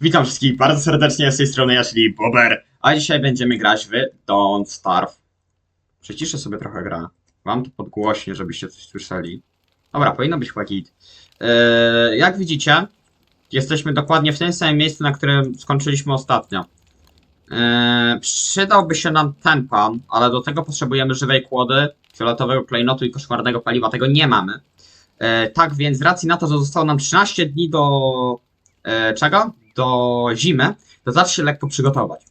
Witam wszystkich bardzo serdecznie z tej strony ja, czyli Bober, a dzisiaj będziemy grać w Don't Starve. Przyciszę sobie trochę grę. Mam to podgłośnie, żebyście coś słyszeli. Dobra, powinno być chyba git. Eee, jak widzicie, jesteśmy dokładnie w tym samym miejscu, na którym skończyliśmy ostatnio. Eee, przydałby się nam ten pan, ale do tego potrzebujemy żywej kłody, fioletowego klejnotu i koszmarnego paliwa. Tego nie mamy. E, tak więc z racji na to, że zostało nam 13 dni do czego? Do zimy, to zacznę się lekko przygotować.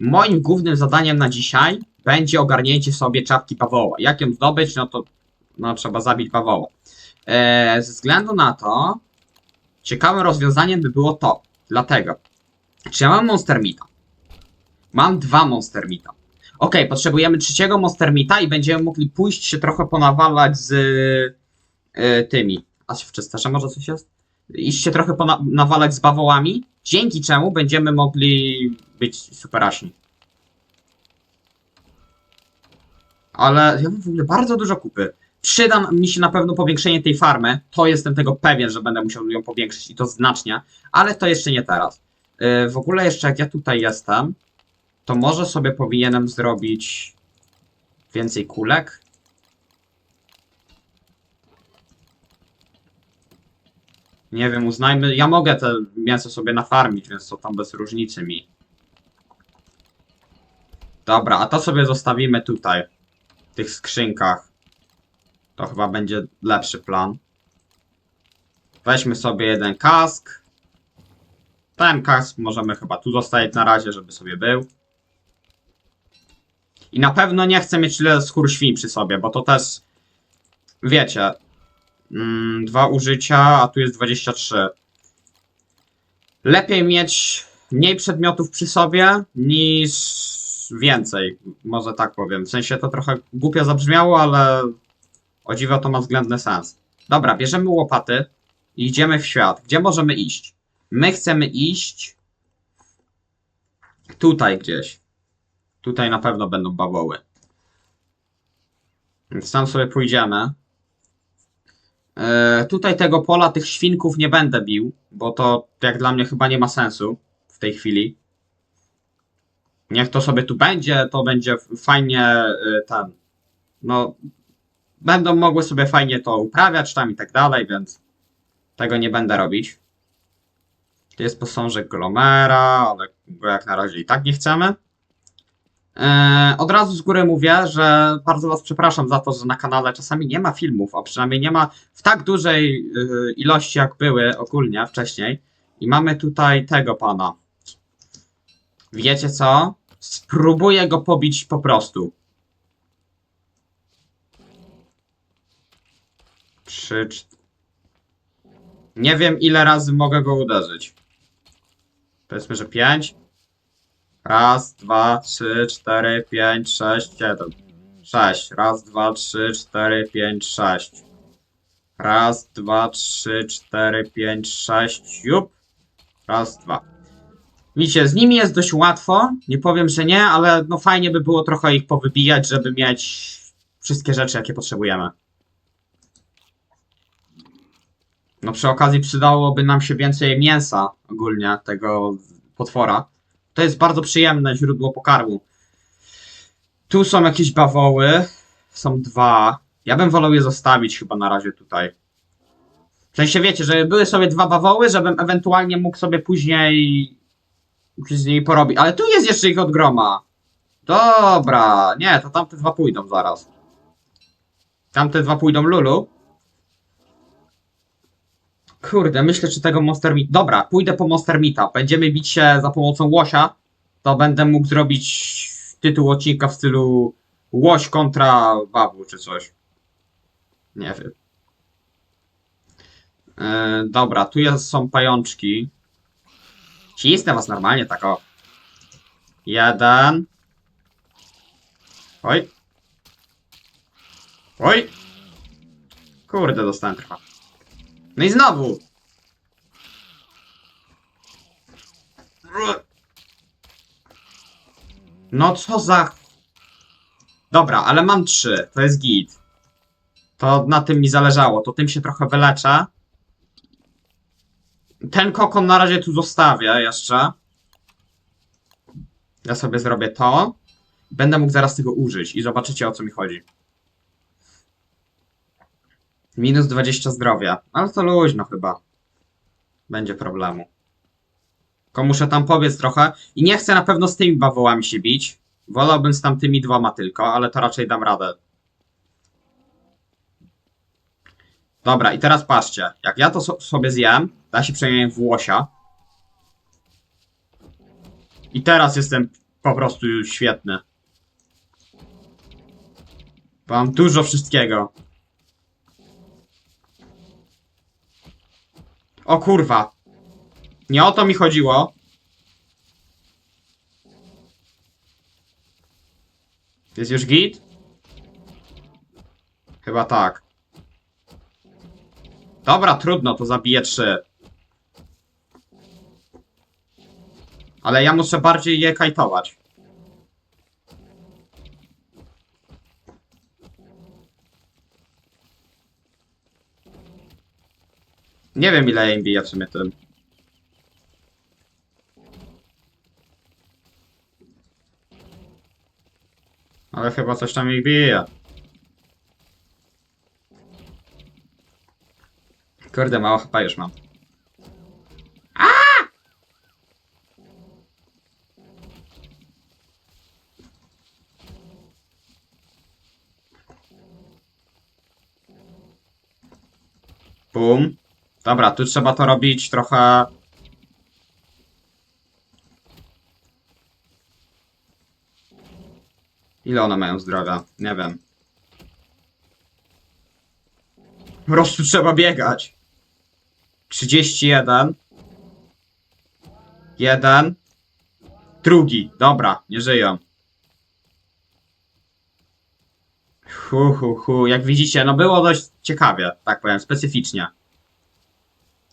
Moim głównym zadaniem na dzisiaj będzie ogarnięcie sobie czapki Pawoła. Jak ją zdobyć? No to no, trzeba zabić Pawoła. E, ze względu na to ciekawym rozwiązaniem by było to. Dlatego, czy ja mam Monster Meata? Mam dwa Monster Meata. Ok, potrzebujemy trzeciego Monster Meata i będziemy mogli pójść się trochę ponawalać z y, tymi. A się wczystasz, a może coś jest? Iść się trochę nawalać z bawołami, dzięki czemu będziemy mogli być superaśni. Ale ja mam w ogóle bardzo dużo kupy. Przyda mi się na pewno powiększenie tej farmy. To jestem tego pewien, że będę musiał ją powiększyć i to znacznie, ale to jeszcze nie teraz. Yy, w ogóle jeszcze jak ja tutaj jestem, to może sobie powinienem zrobić więcej kulek. Nie wiem, uznajmy. Ja mogę te mięso sobie nafarmić, więc to tam bez różnicy mi. Dobra, a to sobie zostawimy tutaj. W tych skrzynkach. To chyba będzie lepszy plan. Weźmy sobie jeden kask. Ten kask możemy chyba tu zostawić na razie, żeby sobie był. I na pewno nie chcę mieć tyle skór świń przy sobie, bo to też. Wiecie, dwa użycia, a tu jest 23. Lepiej mieć mniej przedmiotów przy sobie niż więcej, może tak powiem. W sensie to trochę głupio zabrzmiało, ale o dziwo to ma względny sens. Dobra, bierzemy łopaty i idziemy w świat. Gdzie możemy iść? My chcemy iść tutaj gdzieś. Tutaj na pewno będą bawoły. Więc tam sobie pójdziemy. E, tutaj tego pola tych świnków nie będę bił, bo to jak dla mnie chyba nie ma sensu w tej chwili. Niech to sobie tu będzie, to będzie fajnie e, ten. No, będą mogły sobie fajnie to uprawiać tam i tak dalej, więc tego nie będę robić. Tu jest posążek Glomera, ale jak na razie i tak nie chcemy. Eee, od razu z góry mówię, że bardzo Was przepraszam za to, że na kanale czasami nie ma filmów, a przynajmniej nie ma w tak dużej y, ilości, jak były ogólnie wcześniej. I mamy tutaj tego pana. Wiecie co? Spróbuję go pobić po prostu. Trzy, czt... Nie wiem ile razy mogę go uderzyć. Powiedzmy, że pięć. Raz, dwa, trzy, cztery, pięć, sześć, siedem. Sześć. Raz, dwa, trzy, cztery, pięć, sześć. Raz, dwa, trzy, cztery, pięć, sześć. Jup. Raz, dwa. Widzicie, z nimi jest dość łatwo. Nie powiem, że nie, ale no fajnie by było trochę ich powybijać, żeby mieć wszystkie rzeczy, jakie potrzebujemy. No przy okazji przydałoby nam się więcej mięsa ogólnie tego potwora. To jest bardzo przyjemne źródło pokarmu. Tu są jakieś bawoły. Są dwa. Ja bym wolał je zostawić chyba na razie tutaj. W sensie wiecie, że były sobie dwa bawoły, żebym ewentualnie mógł sobie później z nimi porobić. Ale tu jest jeszcze ich od groma. Dobra, nie, to tamte dwa pójdą zaraz. Tamte dwa pójdą Lulu. Kurde, myślę, czy tego Monster Meat. Dobra, pójdę po Monster Meata. Będziemy bić się za pomocą łosia. To będę mógł zrobić tytuł odcinka w stylu łoś kontra babu, czy coś. Nie wiem. Yy, dobra, tu jest, są pajączki. Cisnę was normalnie, tak o. Jeden. Oj. Oj. Kurde, dostałem trochę. No i znowu! No co za... Dobra, ale mam trzy, to jest git. To na tym mi zależało, to tym się trochę wyleczę. ten kokon na razie tu zostawię jeszcze. Ja sobie zrobię to. Będę mógł zaraz tego użyć i zobaczycie o co mi chodzi. Minus 20 zdrowia. Ale to luźno chyba. Będzie problemu. Tylko muszę tam pobiec trochę. I nie chcę na pewno z tymi bawołami się bić. Wolałbym z tamtymi dwoma tylko, ale to raczej dam radę. Dobra, i teraz patrzcie. Jak ja to so sobie zjem, to ja się przemienię w łosia. I teraz jestem po prostu już świetny. Mam dużo wszystkiego. O kurwa. Nie o to mi chodziło. Jest już git? Chyba tak. Dobra, trudno, to zabiję trzy. Ale ja muszę bardziej je kajtować. Nie wiem ile im bije w sumie tym. Ale chyba coś tam ich bije. Kurde, mało chyba już mam. Dobra, tu trzeba to robić trochę. Ile one mają zdrowia? Nie wiem. Po prostu trzeba biegać. 31. Jeden. Drugi. Dobra, nie żyją. Hu, hu, hu. Jak widzicie, no było dość ciekawie, tak powiem, specyficznie.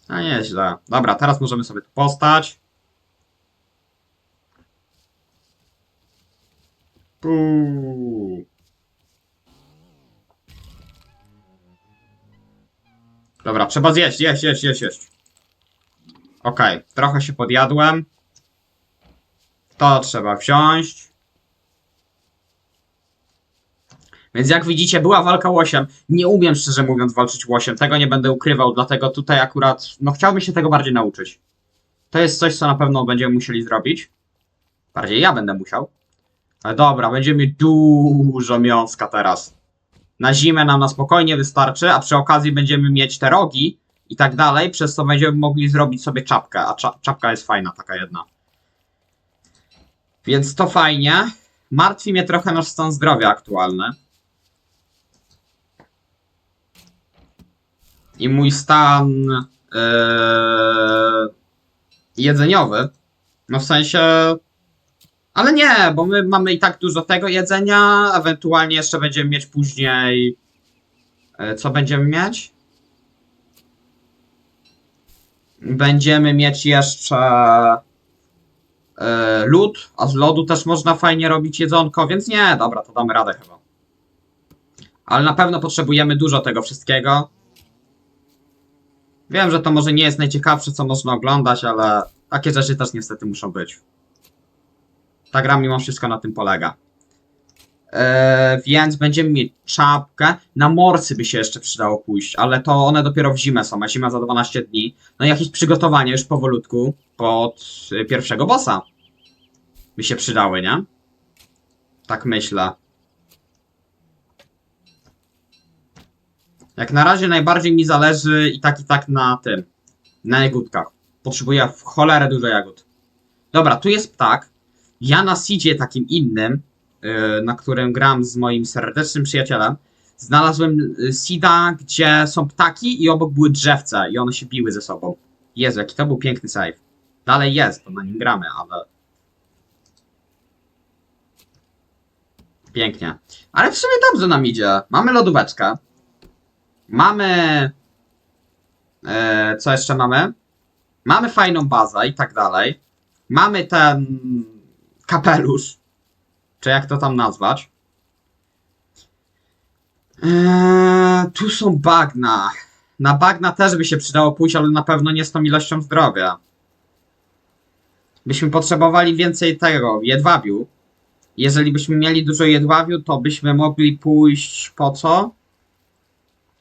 A nieźle. Dobra, teraz możemy sobie tu postać. Puu. Dobra, trzeba zjeść, jeść, jeść, jeść, jeść. Okej, trochę się podjadłem. To trzeba wziąć. Więc jak widzicie, była walka łosiem. Nie umiem szczerze mówiąc walczyć łosiem, tego nie będę ukrywał, dlatego tutaj akurat, no chciałbym się tego bardziej nauczyć. To jest coś, co na pewno będziemy musieli zrobić. Bardziej ja będę musiał. Ale dobra, będziemy dużo miąska teraz. Na zimę nam na spokojnie wystarczy, a przy okazji będziemy mieć te rogi i tak dalej, przez co będziemy mogli zrobić sobie czapkę, a cza czapka jest fajna, taka jedna. Więc to fajnie. Martwi mnie trochę nasz stan zdrowia aktualny. I mój stan yy, jedzeniowy. No w sensie. Ale nie, bo my mamy i tak dużo tego jedzenia. Ewentualnie jeszcze będziemy mieć później. Yy, co będziemy mieć? Będziemy mieć jeszcze yy, lód, a z lodu też można fajnie robić jedzonko, więc nie, dobra, to damy radę chyba. Ale na pewno potrzebujemy dużo tego wszystkiego. Wiem, że to może nie jest najciekawsze, co można oglądać, ale takie rzeczy też niestety muszą być. Ta gra mimo wszystko na tym polega. Eee, więc będziemy mieć czapkę. Na morsy by się jeszcze przydało pójść, ale to one dopiero w zimę są, a zima za 12 dni. No i jakieś przygotowanie już powolutku pod y, pierwszego bossa. By się przydały, nie? Tak myślę. Jak na razie najbardziej mi zależy i tak i tak na tym. Na jagódkach. Potrzebuję w cholerę dużo jagód. Dobra, tu jest ptak. Ja na seedzie takim innym, yy, na którym gram z moim serdecznym przyjacielem, znalazłem y, seeda, gdzie są ptaki i obok były drzewce i one się biły ze sobą. Jezu, jaki to był piękny save. Dalej jest, bo na nim gramy, ale... Pięknie. Ale w sumie dobrze nam idzie. Mamy lodóweczkę. Mamy. E, co jeszcze mamy? Mamy fajną bazę i tak dalej. Mamy ten kapelusz. Czy jak to tam nazwać? E, tu są bagna. Na bagna też by się przydało pójść, ale na pewno nie z tą ilością zdrowia. Byśmy potrzebowali więcej tego, jedwabiu. Jeżeli byśmy mieli dużo jedwabiu, to byśmy mogli pójść po co?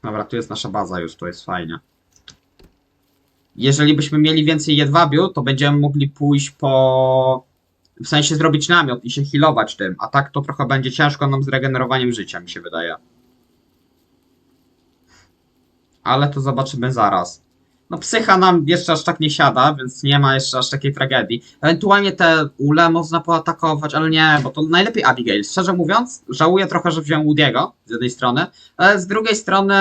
Dobra, tu jest nasza baza już, to jest fajnie. Jeżeli byśmy mieli więcej jedwabiu, to będziemy mogli pójść po... W sensie zrobić namiot i się healować tym, a tak to trochę będzie ciężko nam z regenerowaniem życia, mi się wydaje. Ale to zobaczymy zaraz. No psycha nam jeszcze aż tak nie siada, więc nie ma jeszcze aż takiej tragedii. Ewentualnie te ule można poatakować, ale nie, bo to najlepiej Abigail. Szczerze mówiąc, żałuję trochę, że wziąłem Woody'ego z jednej strony, ale z drugiej strony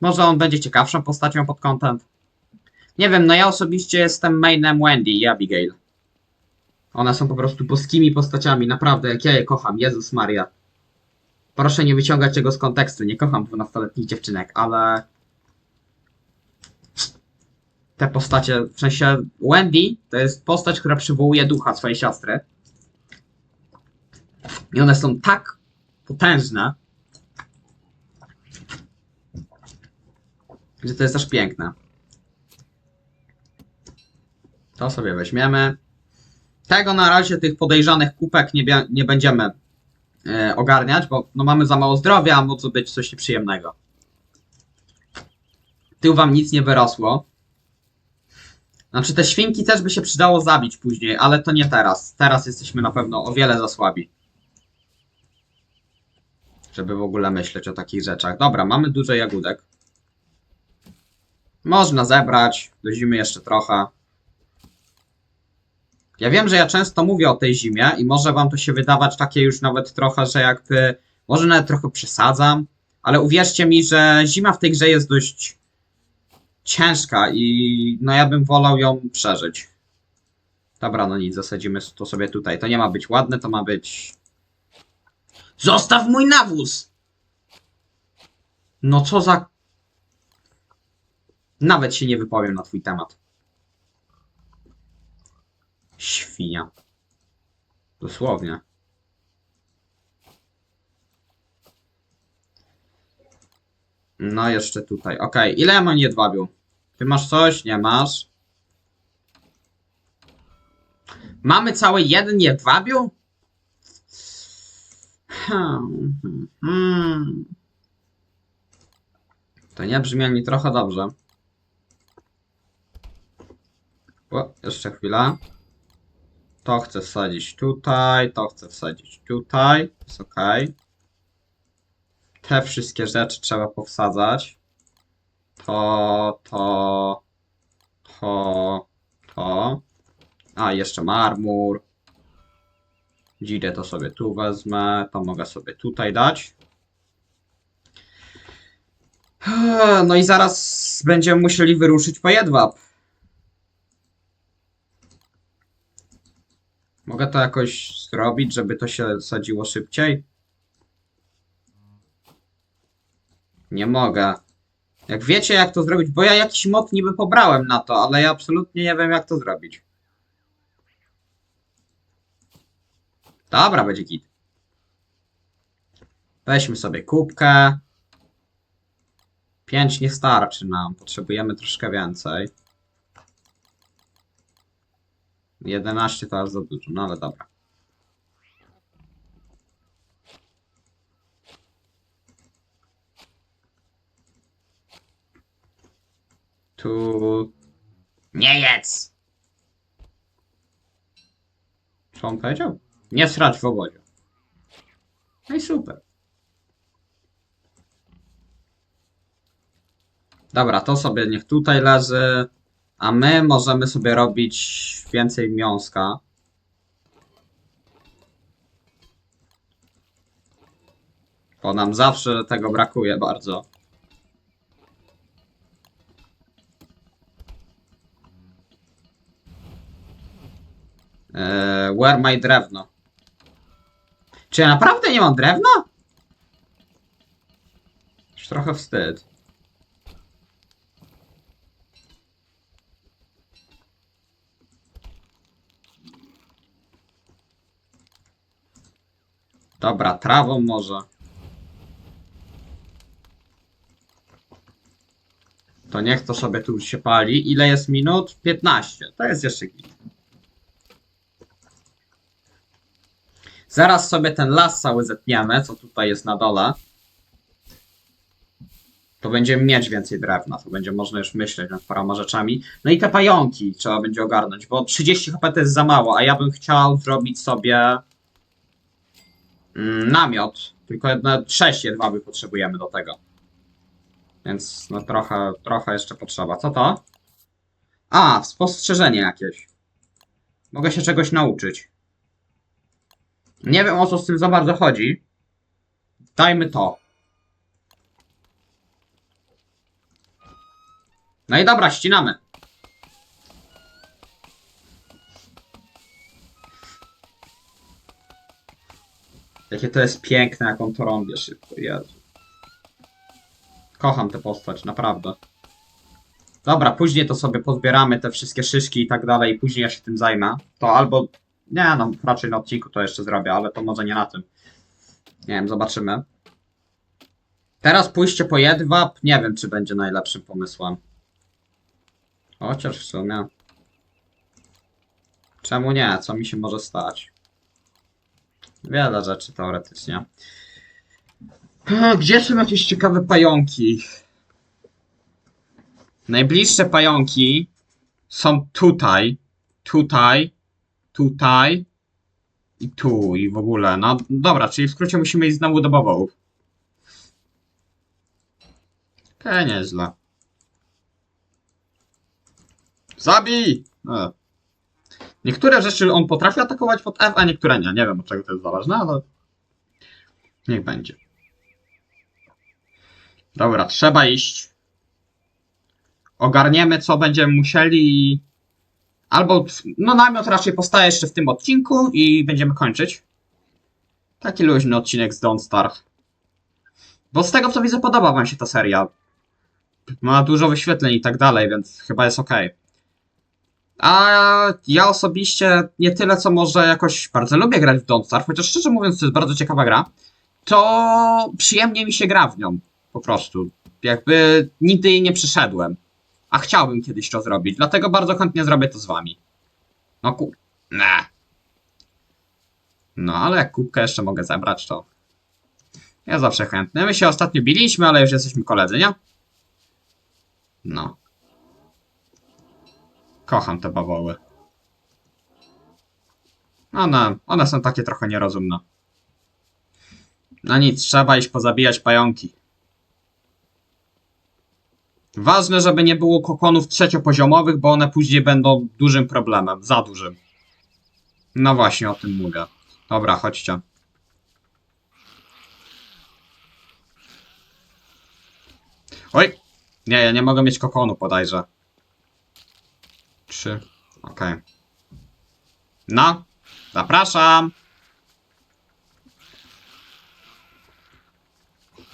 może on będzie ciekawszą postacią pod content. Nie wiem, no ja osobiście jestem mainem Wendy i Abigail. One są po prostu boskimi postaciami, naprawdę, jak ja je kocham, Jezus Maria. Proszę nie wyciągać tego z kontekstu, nie kocham 12-letnich dziewczynek, ale te postacie, w sensie Wendy to jest postać, która przywołuje ducha swojej siostry. I one są tak potężne, że to jest aż piękne. To sobie weźmiemy. Tego na razie tych podejrzanych kupek nie, nie będziemy e, ogarniać, bo no mamy za mało zdrowia, a może być coś nieprzyjemnego. Tył wam nic nie wyrosło. Znaczy te świnki też by się przydało zabić później, ale to nie teraz. Teraz jesteśmy na pewno o wiele za słabi. Żeby w ogóle myśleć o takich rzeczach. Dobra, mamy dużo jagódek. Można zebrać. Do zimy jeszcze trochę. Ja wiem, że ja często mówię o tej zimie i może wam to się wydawać takie już nawet trochę, że jakby... Może nawet trochę przesadzam. Ale uwierzcie mi, że zima w tej grze jest dość ciężka i no ja bym wolał ją przeżyć. Dobra, no nic, zasadzimy to sobie tutaj. To nie ma być ładne, to ma być... Zostaw mój nawóz! No co za... Nawet się nie wypowiem na twój temat. Świnia. Dosłownie. No jeszcze tutaj. Okej, ile ja mam jedwabiu? Ty masz coś? Nie masz. Mamy cały jeden jedwabiu? Hmm, hmm, hmm. To nie brzmi ani trochę dobrze. O, jeszcze chwila. To chcę wsadzić tutaj, to chcę wsadzić tutaj. Jest ok. Te wszystkie rzeczy trzeba powsadzać. To, to, to, to. A, jeszcze marmur. Dzidę to sobie tu wezmę, to mogę sobie tutaj dać. No i zaraz będziemy musieli wyruszyć po jedwab. Mogę to jakoś zrobić, żeby to się sadziło szybciej? Nie mogę. Jak wiecie jak to zrobić, bo ja jakiś mod niby pobrałem na to, ale ja absolutnie nie wiem jak to zrobić. Dobra, będzie git. Weźmy sobie kubkę. 5 nie starczy nam, potrzebujemy troszkę więcej. 11 to aż za dużo, no ale dobra. Tu... Nie jedz! Co on powiedział? Nie srać w obozie. No i super. Dobra, to sobie niech tutaj leży. A my możemy sobie robić więcej miąska. Bo nam zawsze tego brakuje bardzo. Eee, where my drewno? Czy ja naprawdę nie mam drewna? Już trochę wstyd. Dobra, trawą może. To niech to sobie tu się pali. Ile jest minut? 15. To jest jeszcze git. Zaraz sobie ten las cały zetniemy, co tutaj jest na dole. To będziemy mieć więcej drewna, to będzie można już myśleć nad paroma rzeczami. No i te pająki trzeba będzie ogarnąć, bo 30 HP to jest za mało, a ja bym chciał zrobić sobie mm, namiot. Tylko jedno, 6 jedwaby potrzebujemy do tego. Więc no trochę, trochę jeszcze potrzeba. Co to? A, spostrzeżenie jakieś. Mogę się czegoś nauczyć. Nie wiem o co z tym za bardzo chodzi. Dajmy to. No i dobra, ścinamy. Jakie to jest piękne, jak on to rąbie szybko. Jezu. Kocham tę postać, naprawdę. Dobra, później to sobie pozbieramy te wszystkie szyszki i tak dalej, później ja się tym zajmę. To albo. Nie, no raczej na odcinku to jeszcze zrobię, ale to może nie na tym. Nie wiem, zobaczymy. Teraz pójście po jedwab, nie wiem, czy będzie najlepszym pomysłem. Chociaż w sumie. Czemu nie? Co mi się może stać? Wiele rzeczy teoretycznie. Gdzie są jakieś ciekawe pająki? Najbliższe pająki są tutaj, tutaj, tutaj i tu i w ogóle. No dobra, czyli w skrócie musimy iść znowu do bawołów. Okej, nieźle. Zabij! E. Niektóre rzeczy on potrafi atakować pod F, a niektóre nie. Nie wiem od czego to jest zależne, ale niech będzie. Dobra, trzeba iść. Ogarniemy, co będziemy musieli. i- Albo, no namiot raczej powstaje jeszcze w tym odcinku i będziemy kończyć. Taki luźny odcinek z Don't Starve. Bo z tego co widzę, podoba wam się ta seria. Ma dużo wyświetleń i tak dalej, więc chyba jest ok. A ja osobiście nie tyle, co może jakoś bardzo lubię grać w Don't Starve, chociaż szczerze mówiąc, to jest bardzo ciekawa gra, to przyjemnie mi się gra w nią. Po prostu. Jakby nigdy jej nie przyszedłem. A chciałbym kiedyś to zrobić, dlatego bardzo chętnie zrobię to z wami. No ku... Ne. No, ale jak kubkę jeszcze mogę zebrać, to... Ja zawsze chętny. My się ostatnio biliśmy, ale już jesteśmy koledzy, nie? No. Kocham te bawoły. One, one są takie trochę nierozumne. No nic, trzeba iść pozabijać pająki. Ważne, żeby nie było kokonów trzeciopoziomowych, bo one później będą dużym problemem. Za dużym. No właśnie, o tym mówię. Dobra, chodźcie. Oj! Nie, ja nie mogę mieć kokonu bodajże. Trzy. Okej. No, zapraszam.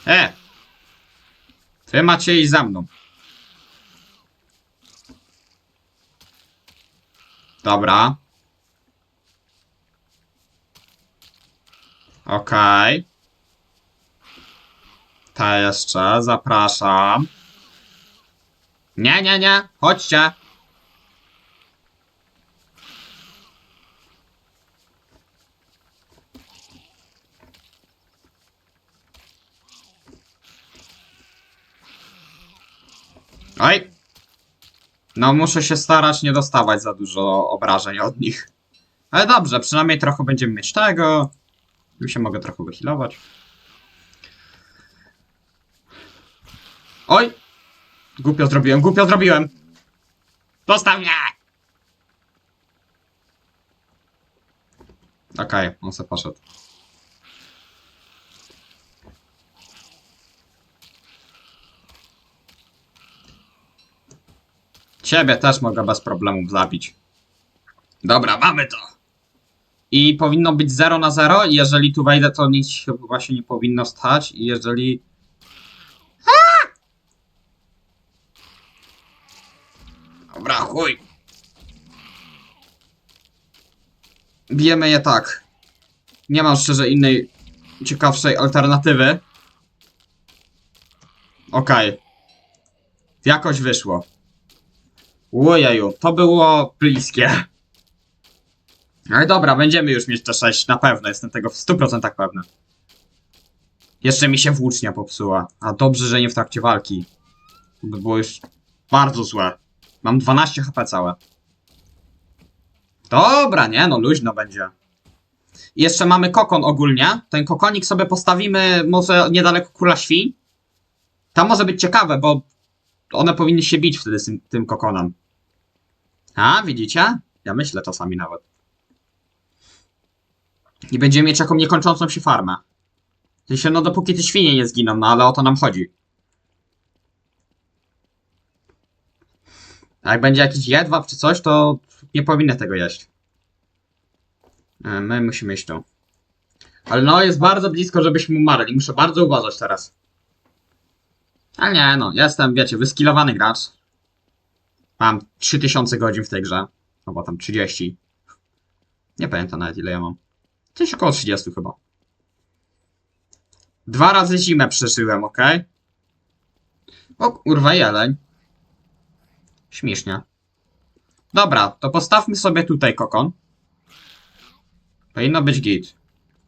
E! Wy macie iść za mną. Dobra. Okej. Ta jeszcze, zapraszam. Nie, nie, nie, chodźcie. Oj! No muszę się starać nie dostawać za dużo obrażeń od nich. Ale dobrze, przynajmniej trochę będziemy mieć tego. Już się mogę trochę wychilować. Oj! Głupio zrobiłem, głupio zrobiłem! Dostaw mnie! Okej, on se poszedł. Ciebie też mogę bez problemów zabić. Dobra, mamy to. I powinno być 0 na 0. Jeżeli tu wejdę, to nic się właśnie nie powinno stać. I jeżeli. A! Dobra, chuj. Bijemy je tak. Nie mam szczerze innej ciekawszej alternatywy. Okej. Jakoś wyszło. Ojeju, to było bliskie. Ale dobra, będziemy już mieć te 6, na pewno, jestem tego w 100% pewny. Jeszcze mi się włócznia popsuła. A dobrze, że nie w trakcie walki. To by było już bardzo złe. Mam 12 HP całe. Dobra, nie no, luźno będzie. Jeszcze mamy kokon ogólnie. Ten kokonik sobie postawimy może niedaleko króla świń. Tam może być ciekawe, bo one powinny się bić wtedy z tym, tym kokonem. A, widzicie? Ja myślę czasami nawet. I będziemy mieć jaką niekończącą się farmę. W no dopóki te świnie nie zginą, no ale o to nam chodzi. A jak będzie jakiś jedwab czy coś, to nie powinny tego jeść. E, My musimy iść tu. Ale no, jest bardzo blisko, żebyśmy umarli. Muszę bardzo uważać teraz. Ale nie, no, jestem, wiecie, wyskilowany gracz. Mam 3000 godzin w tej grze. Albo tam 30. Nie pamiętam nawet ile ja mam. Coś około 30 chyba. Dwa razy zimę przeżyłem, ok? O kurwa jeleń. Śmiesznie. Dobra, to postawmy sobie tutaj kokon. Powinno być git.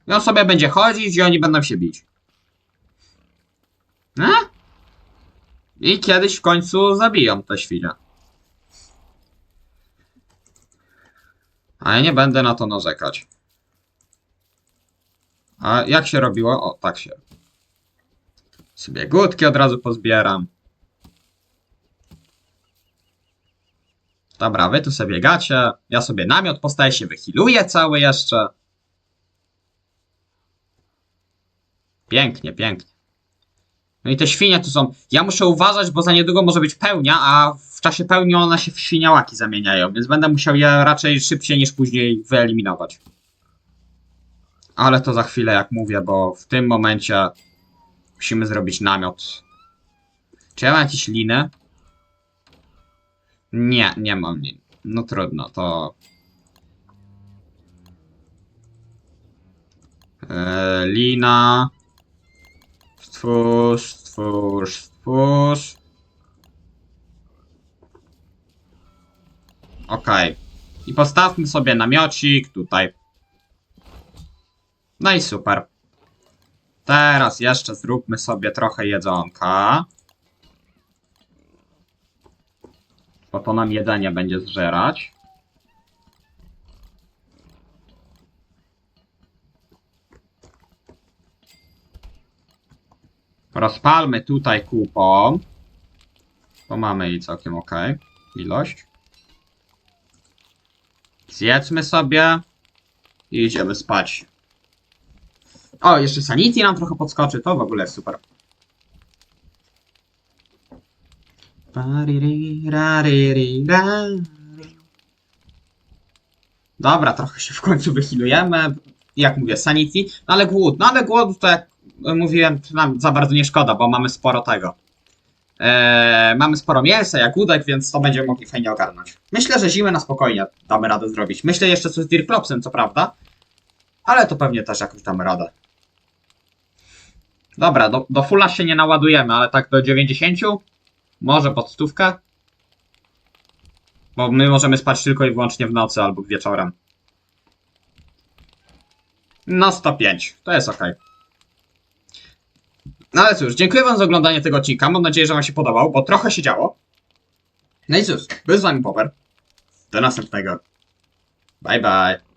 I on sobie będzie chodzić i oni będą się bić. A? I kiedyś w końcu zabiją te świnie. A ja nie będę na to narzekać. A jak się robiło? O, tak się. Sobie głódki od razu pozbieram. Dobra, wy tu sobie gacie. Ja sobie namiot postaję się, wychiluję cały jeszcze. Pięknie, pięknie. No i te świnie tu są. Ja muszę uważać, bo za niedługo może być pełnia, a w czasie pełni one się w świniałaki zamieniają, więc będę musiał je raczej szybciej niż później wyeliminować. Ale to za chwilę, jak mówię, bo w tym momencie musimy zrobić namiot. Czy ja mam jakieś liny? Nie, nie mam lin. No trudno, to... Eee, lina... Stwórz, stwórz, stwórz. Okej. I postawmy sobie namiocik tutaj. No i super. Teraz jeszcze zróbmy sobie trochę jedzonka. Bo to nam jedzenie będzie zżerać. Rozpalmy tutaj kupą. To mamy i całkiem ok. Ilość. Zjedzmy sobie. I idziemy spać. O, jeszcze sanity nam trochę podskoczy. To w ogóle jest super. Dobra, trochę się w końcu wychilujemy. Jak mówię, sanity. No ale głód. No ale głód to jak mówiłem, nam za bardzo nie szkoda, bo mamy sporo tego. Eee, mamy sporo mięsa, jagódek, więc to będziemy mogli fajnie ogarnąć. Myślę, że zimę na spokojnie damy radę zrobić. Myślę jeszcze co z Dirklopsem, co prawda. Ale to pewnie też jakoś damy radę. Dobra, do, do fulla się nie naładujemy, ale tak do 90? Może pod stówkę? Bo my możemy spać tylko i wyłącznie w nocy albo wieczorem. No 105, to jest ok. No ale cóż, dziękuję wam za oglądanie tego odcinka. Mam nadzieję, że wam się podobał, bo trochę się działo. No i cóż, był z wami Power. Do następnego. Bye bye.